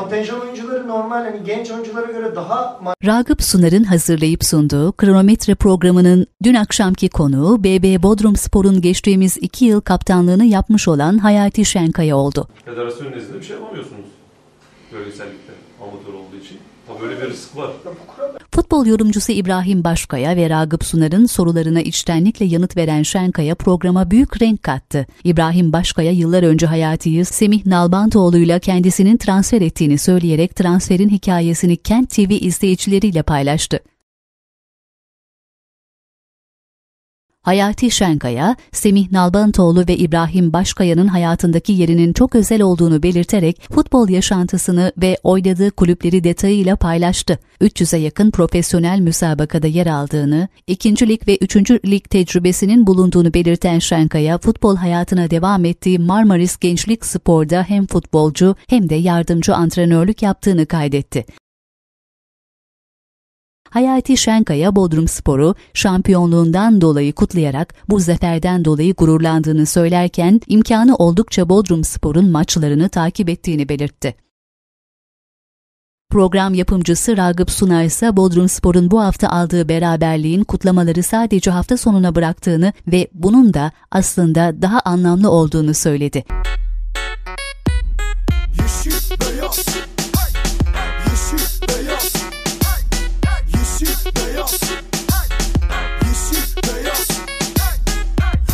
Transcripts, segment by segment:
kontenjan oyuncuları normal hani genç oyunculara göre daha Ragıp Sunar'ın hazırlayıp sunduğu kronometre programının dün akşamki konuğu BB Bodrum Spor'un geçtiğimiz iki yıl kaptanlığını yapmış olan Hayati Şenkaya oldu. Federasyon nezdinde bir şey yapamıyorsunuz. Bölgesellikte amatör olduğu için. Ama böyle bir risk var. Futbol yorumcusu İbrahim Başkaya ve Ragıp Sunar'ın sorularına içtenlikle yanıt veren Şenkaya programa büyük renk kattı. İbrahim Başkaya yıllar önce Hayati'yi Semih Nalbantoğlu'yla kendisinin transfer ettiğini söyleyerek transferin hikayesini Kent TV izleyicileriyle paylaştı. Hayati Şenkaya, Semih Nalbantoğlu ve İbrahim Başkaya'nın hayatındaki yerinin çok özel olduğunu belirterek futbol yaşantısını ve oynadığı kulüpleri detayıyla paylaştı. 300'e yakın profesyonel müsabakada yer aldığını, 2. lig ve 3. lig tecrübesinin bulunduğunu belirten Şenkaya, futbol hayatına devam ettiği Marmaris Gençlik Spor'da hem futbolcu hem de yardımcı antrenörlük yaptığını kaydetti. Hayati Şenkaya Bodrum Spor'u şampiyonluğundan dolayı kutlayarak bu zaferden dolayı gururlandığını söylerken imkanı oldukça Bodrum Spor'un maçlarını takip ettiğini belirtti. Program yapımcısı Ragıp Sunar ise Bodrum Spor'un bu hafta aldığı beraberliğin kutlamaları sadece hafta sonuna bıraktığını ve bunun da aslında daha anlamlı olduğunu söyledi.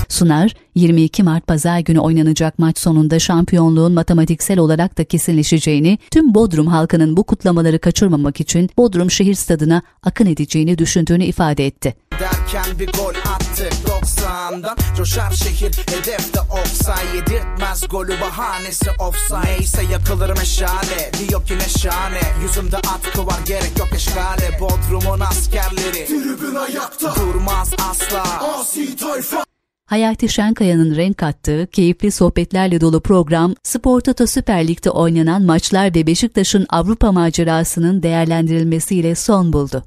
Sunar, 22 Mart Pazar günü oynanacak maç sonunda şampiyonluğun matematiksel olarak da kesinleşeceğini, tüm Bodrum halkının bu kutlamaları kaçırmamak için Bodrum şehir stadına akın edeceğini düşündüğünü ifade etti. Derken bir gol attık 90'dan Coşar şehir hedefte offside. Yedirtmez golü bahanesi offside. Neyse yakılır meşale Diyor ki ne şahane Yüzümde atkı var gerek yok eşkale. Bodrum'un askerleri Tribün ayakta. Durmaz asla. Asi tayfa. Hayati Şenkaya'nın renk kattığı, keyifli sohbetlerle dolu program, Spor Toto Süper Lig'de oynanan maçlar ve Beşiktaş'ın Avrupa macerasının değerlendirilmesiyle son buldu.